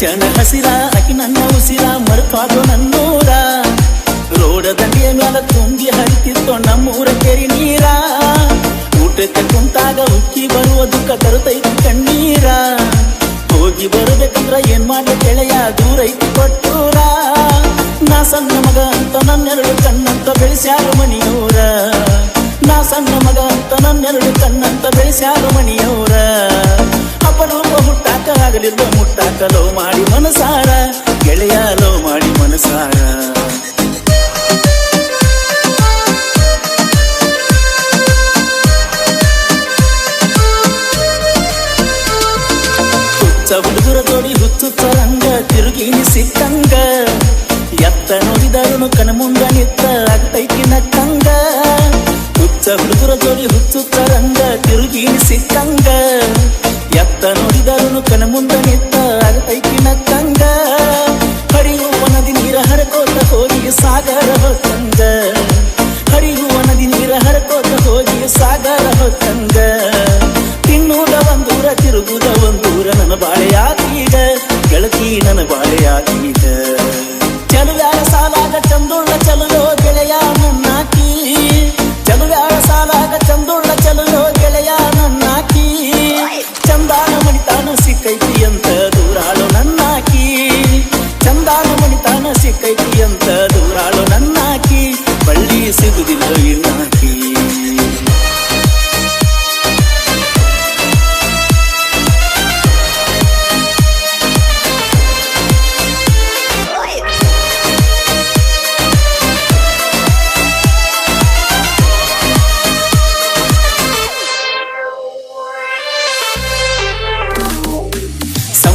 ಹಚ್ಚನ ಹಸಿರ ಅಕಿ ನನ್ನ ಉಸಿರ ಮರುಪಾದು ನನ್ನೂರ ರೋಡ ದಂಡಿಯ ಮ್ಯಾಲ ತುಂಬಿ ಹರಿತಿತ್ತೋ ನಮ್ಮೂರ ಕೆರಿ ನೀರ. ಊಟಕ್ಕೆ ಕುಂತಾಗ ಉಕ್ಕಿ ಬರುವ ದುಃಖ ತರುತ್ತೈತಿ ಕಣ್ಣೀರ. ಹೋಗಿ ಬರಬೇಕಂದ್ರ ಏನ್ ಮಾಡಿ ಗೆಳೆಯ, ದೂರ ಐತಿ ಕೊಟ್ಟೂರ. ನಾ ಸಣ್ಣ ಮಗ ಅಂತ ನನ್ನೆರಡು ಕಣ್ಣಂತ ಬೆಳೆಸ್ಯಾರ ಮಣಿಯೂರ. ನಾ ಸಣ್ಣ ಮಗ ಅಂತ ನನ್ನೆರಡು ಕಣ್ಣಂತ ಬೆಳೆಸ್ಯಾರ ಮಣಿಯೋರ. ಆಗಲಿಲ್ಲ ಮುಟ್ಟಾಕ ಲೋ ಮಾಡಿ ಮನಸಾರ. ಗೆಳೆಯ ಲೋ ಮಾಡಿ ಮನಸಾರ.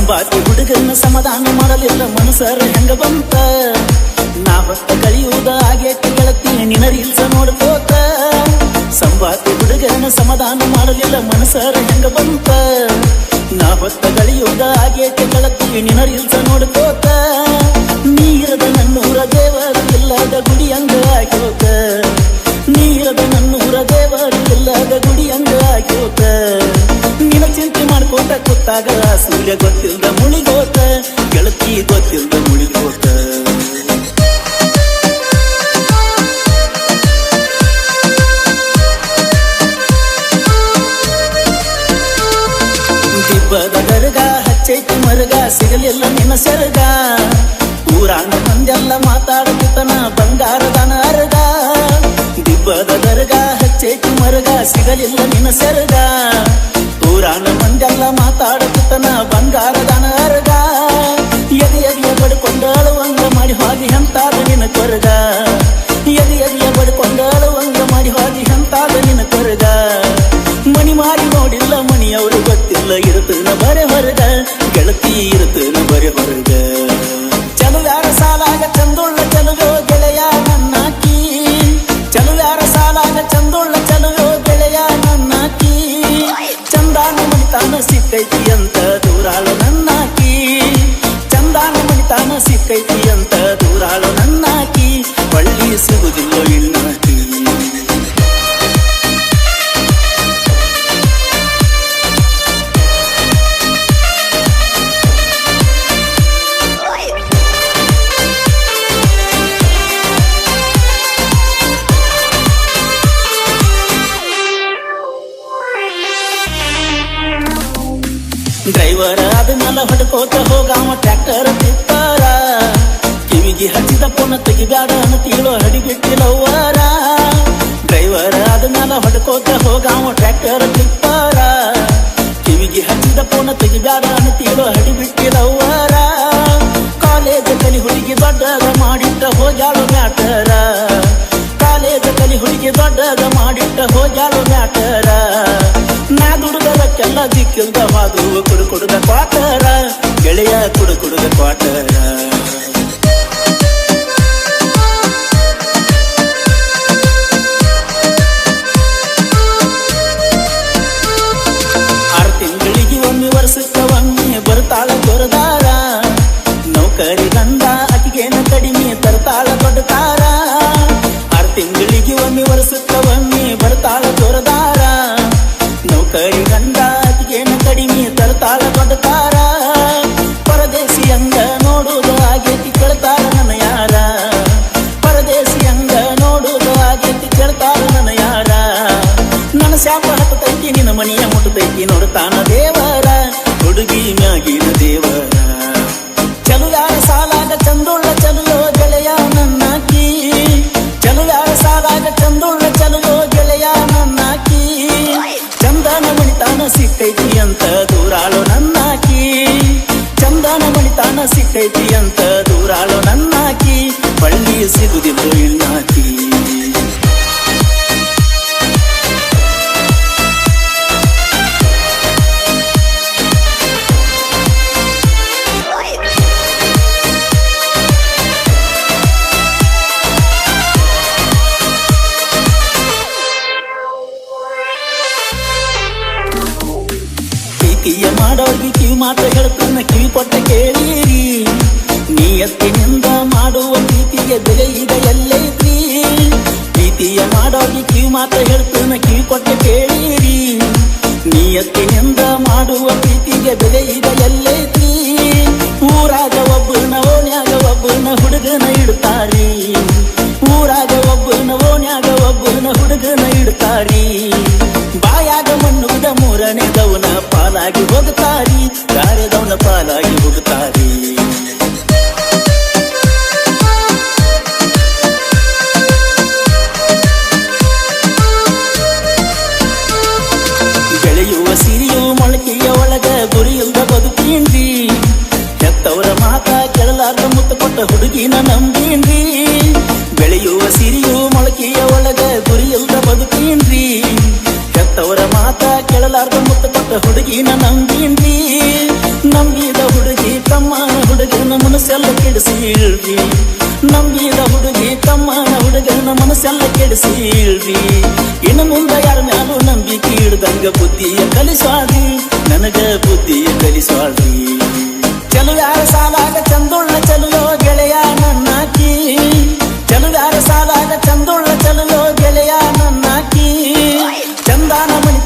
ಸಂಬಾತಿ ಹುಡುಗನ ಸಮಾಧಾನ ಮಾಡಲಿಲ್ಲ ಮನಸರ ಹೆಂಗ ಬಂತ? ನಾ ಹೊತ್ತ ಕಳಿಯುವುದ ಆಗೇತಿ ಗೆಳತಿ ನಿನ ರೀಲ್ಸ ನೋಡ್ಕೋತ ಸಂಬಾತಿ ಹುಡುಗನ ಸಮಾಧಾನ ಮಾಡಲಿಲ್ಲ ಮನಸರ ಹೆಂಗ ಬಂತ? ನಾ ಹೊತ್ತ ಕಳಿಯುವುದ ಆಗೇತಿ ಗೆಳತಿ ನಿನ ರೀಲ್ಸ ನೋಡ್ಕೋತ ಗೆಳತಿ ಗೊತ್ತಿಲ್ದ ಮುಳಿಗೋತ ದಿಬ್ಬದ ದರ್ಗ ಹಚ್ಚೈತಿ ಮರಗ, ಸಿಗಲಿಲ್ಲ ನಿನ್ನ ಸೆರಗ. ಊರಾಣ ಮಂದೆಲ್ಲ ಮಾತಾಡುತ್ತನ ಬಂಗಾರದನ ಅರಗ. ದಿಬ್ಬದ ದರ್ಗ ಹಚ್ಚೈತಿ ಮರಗ, ಸಿಗಲಿಲ್ಲ ನಿನ್ನ ಸರಗ. ಊರಾನ ಮಂದೆಲ್ಲ ಮಾತಾಡುತ್ತನ ಬಂಗಾರದನ ಮಾಡಿ ಹಂತಾದ ನಿನ್ನ ಕೊರಗ. ಎದಿ ಎದಿಯ ಬಡ್ಕೊಂಡು ಹಂಗ ಮಾಡಿ ಹೋಗಿ ಹಂತಾದ ನಿನ್ನ ಕೊರಗ. ಮಣಿ ಮಾಡಿ ನೋಡಿಲ್ಲ, ಮಣಿಯವರು ಗೊತ್ತಿಲ್ಲ ಇರುತ್ತನ ಬರೆ ಹೊರಗ. ಗೆಳತಿ ಇರುತ್ತನ ಬರೆ ಹೊರಗ. ಯಾರ ಸಾಲಾಗ ಚಂದುಳ್ಳ ಚಲುಗೋ, ಗೆಳೆಯ ನನ್ನಾಕಿ. ಚಲುವ್ಯಾರ ಸಾಲಾಗ ಚಂದುಳ್ಳ ಚಲುಗೋ, ಗೆಳೆಯ ನನ್ನಾಕಿ. ಚಂದಾನ ಮಣಿತಾನ ಸಿಕ್ಕೈತಿ ಡ್ರೈವರ್ ಅದನ್ನೆಲ್ಲ ಹೊಡ್ಕೋತ ಹೋಗಾಮ, ಟ್ರ್ಯಾಕ್ಟರ್ ತಿಪ್ಪಾರ ಕಿವಿಗೆ ಹಚ್ಚಿದ ಪುನ ತೆಗಿಬ್ಯಾಡ ಅನ್ನತೀಳೋ ಹಡಿಬಿಟ್ಟಿಲ್ಲವಾರ ಡ್ರೈವರ್ ಅದನ್ನೆಲ್ಲ ಹೊಡ್ಕೋತ ಹೋಗಾಮ, ಟ್ರ್ಯಾಕ್ಟರ್ ತಿಪ್ಪಾರ ಕಿವಿಗೆ ಹಚ್ಚಿದ ಪುನ ತೆಗಿಬ್ಯಾಡ ಅನ್ನತೀಳೋ ಹಡಿಬಿಟ್ಟಿಲ್ಲವಾರ ಕಾಲೇಜ್ ಕಲಿ ಹುಡುಗಿ ದೊಡ್ಡದ ಮಾಡಿಟ್ಟ ಹೋಗ್ಯಾಳು ಮ್ಯಾಟರ. ಕಾಲೇಜ್ ಕಲಿ ಹುಡುಗಿ ದೊಡ್ಡದ ಮಾಡಿಟ್ಟ ಹೋಗ್ಯಾಳು ಹೋಗೋಕೆಲ್ಲ ದಿಕ್ಕಿಲ್ದ ಮಾದು ಕುಡು ಕುಡುದ ಕ್ವಾಟರ ಗೆಳೆಯ ಕುಡು ಕುಡುದ ಕ್ವಾಟರ ಮನೆಯ ಮುಟ್ಟತೈತಿ ನೋಡುತ್ತಾನ ದೇವರ, ಹುಡುಗಿ ಮ್ಯಾಗಿನ ದೇವರ. ಚಲುಯಾರ ಸಾಲಾಗ ಚಂದುಳ್ಳ ಚಲುವೋ ಗೆಳೆಯ ನನ್ನಾಕಿ ಚಲುಯಾರ ಸಾಲಾಗ ಚಂದುಳ್ಳ ಚಲುವೋ ಗೆಳೆಯ ನನ್ನಾಕಿ ಚಂದನ ಮಣಿತಾನ ಸಿಕ್ಕೈತಿ ಅಂತ ದೂರಾಳೋ ನನ್ನಾಕಿ ಚಂದನ ಮಣಿತಾನ ಸಿಕ್ಕೈತಿ ಅಂತ ಸಿರಿಯು ಮೊಳಕೆಯ ಒಳಗ ಗುರಿಯಿಲ್ದ ಬದುಕೀನ್ರಿ? ಕೆತ್ತವರ ಮಾತ ಕೇಳಲಾರ್ದ ಮುತ್ತ ಕೊಟ್ಟ ಹುಡುಗಿನ ನಂಬೀನ್ರಿ ನಂಬಿದ ಹುಡುಗಿ ತಮ್ಮ ಹುಡುಗನ ಮನಸ್ಸೆಲ್ಲ ಕೆಡಿಸಿಳ್ರಿ ನಂಬಿದ ಹುಡುಗಿ ತಮ್ಮ ಹುಡುಗನ ಮನಸ್ಸೆಲ್ಲ ಕೆಡಿಸಿಳ್ರಿ ಇನ್ನು ಮುಂದೆ ಯಾರ ಮ್ಯಾಲೂ ನಂಬಿಕೆ ಇಡ್ದಂಗ ಬುದ್ಧಿಯ ಕಲಿಸ್ವಾಳ್ರಿ, ನನಗ ಬುದ್ಧಿಯ ಕಲಿಸ್ವಾಳ್ರಿ. ಚಲುವ್ಯಾರ ಸಾಲಾಗ ಚಂದುಳ್ಳ ಚಲುಯೋ ಗೆಳೆಯ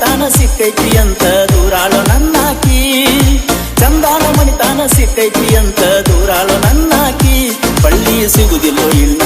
ಚಂದಾನ ಮಣಿತಾನ ಸಿಕ್ಕೈತಿ ಅಂತ ದೂರಾಳೋ ನನ್ನಾಕಿ ಚಂದಾನ ಮಣಿತಾನ ಸಿಕ್ಕೈತಿ ಅಂತ ದೂರಾಳೋ ನನ್ನಾಕಿ ಬಳ್ಳಿ ಸಿಗುದಿಲ್ಲೋ ಇಲ್ಲ